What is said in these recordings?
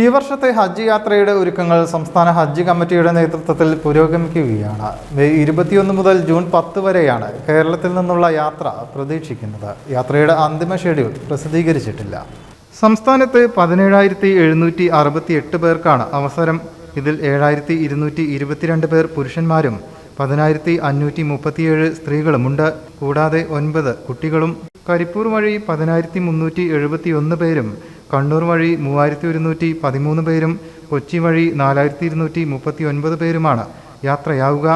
ഈ വർഷത്തെ ഹജ്ജ് യാത്രയുടെ ഒരുക്കങ്ങൾ സംസ്ഥാന ഹജ്ജ് കമ്മിറ്റിയുടെ നേതൃത്വത്തിൽ പുരോഗമിക്കുകയാണ്. മെയ് ഇരുപത്തിയൊന്ന് മുതൽ ജൂൺ പത്ത് വരെയാണ് കേരളത്തിൽ നിന്നുള്ള യാത്ര പ്രതീക്ഷിക്കുന്നത്. യാത്രയുടെ അന്തിമ ഷെഡ്യൂൾ പ്രസിദ്ധീകരിച്ചിട്ടില്ല. സംസ്ഥാനത്ത് പതിനേഴായിരത്തി എഴുന്നൂറ്റി അറുപത്തി എട്ട് പേർക്കാണ് അവസരം. ഇതിൽ ഏഴായിരത്തി ഇരുന്നൂറ്റി ഇരുപത്തിരണ്ട് പേർ പുരുഷന്മാരും പതിനായിരത്തി അഞ്ഞൂറ്റി മുപ്പത്തിയേഴ് സ്ത്രീകളുമുണ്ട്. കൂടാതെ ഒൻപത് കുട്ടികളും കരിപ്പൂർ വഴി പതിനായിരത്തി മുന്നൂറ്റി എഴുപത്തി ഒന്ന് പേരും കണ്ണൂർ വഴി മൂവായിരത്തി ഒരുന്നൂറ്റി പതിമൂന്ന് പേരും കൊച്ചി വഴി നാലായിരത്തി ഇരുന്നൂറ്റി മുപ്പത്തി ഒൻപത് പേരുമാണ് യാത്രയാവുക.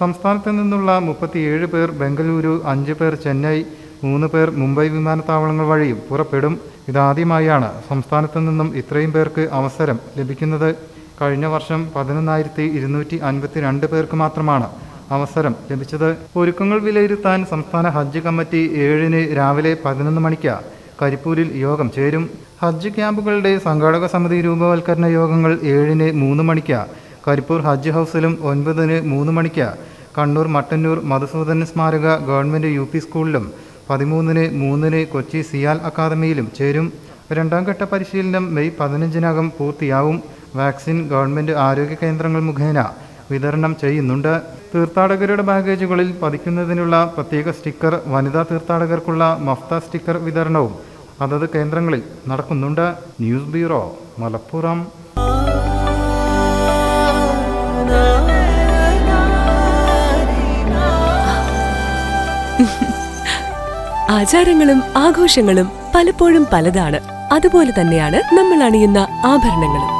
സംസ്ഥാനത്ത് നിന്നുള്ള മുപ്പത്തിയേഴ് പേർ ബംഗളൂരു അഞ്ച് പേർ ചെന്നൈ മൂന്ന് പേർ മുംബൈ വിമാനത്താവളങ്ങൾ വഴിയും പുറപ്പെടും. ഇതാദ്യമായാണ് സംസ്ഥാനത്ത് നിന്നും ഇത്രയും പേർക്ക് അവസരം ലഭിക്കുന്നത്. കഴിഞ്ഞ വർഷം പതിനൊന്നായിരത്തി ഇരുന്നൂറ്റി അൻപത്തി രണ്ട് പേർക്ക് മാത്രമാണ് അവസരം ലഭിച്ചത്. ഒരുക്കങ്ങൾ വിലയിരുത്താൻ സംസ്ഥാന ഹജ്ജ് കമ്മിറ്റി ഏഴിന് രാവിലെ പതിനൊന്ന് മണിക്ക് കരിപ്പൂരിൽ യോഗം ചേരും. ഹജ്ജ് ക്യാമ്പുകളുടെ സംഘാടക സമിതി രൂപവൽക്കരണ യോഗങ്ങൾ ഏഴിന് മൂന്ന് മണിക്ക് കരിപ്പൂർ ഹജ്ജ് ഹൗസിലും ഒൻപതിന് മൂന്ന് മണിക്ക് കണ്ണൂർ മട്ടന്നൂർ മധുസൂദൻ സ്മാരക ഗവൺമെന്റ് യു പി സ്കൂളിലും പതിമൂന്നിന് മൂന്നിന് കൊച്ചി സിയാൽ അക്കാദമിയിലും ചേരും. രണ്ടാം ഘട്ട പരിശീലനം മെയ് പതിനഞ്ചിനകം പൂർത്തിയാവും. വാക്സിൻ ഗവൺമെന്റ് ആരോഗ്യ കേന്ദ്രങ്ങൾ മുഖേന വിതരണം ചെയ്യുന്നുണ്ട്. തീർത്ഥാടകരുടെ ബാഗേജുകളിൽ പതിക്കുന്നതിനുള്ള പ്രത്യേക സ്റ്റിക്കർ വനിതാ തീർത്ഥാടകർക്കുള്ള മഫ്ത സ്റ്റിക്കർ വിതരണവും അതത് കേന്ദ്രങ്ങളിൽ നടക്കുന്നുണ്ട്. News bureau Malappuram. ആചാരങ്ങളും ആഘോഷങ്ങളും പലപ്പോഴും പലതാണ്. അതുപോലെ തന്നെയാണ് നമ്മൾ അണിയുന്ന ആഭരണങ്ങളും.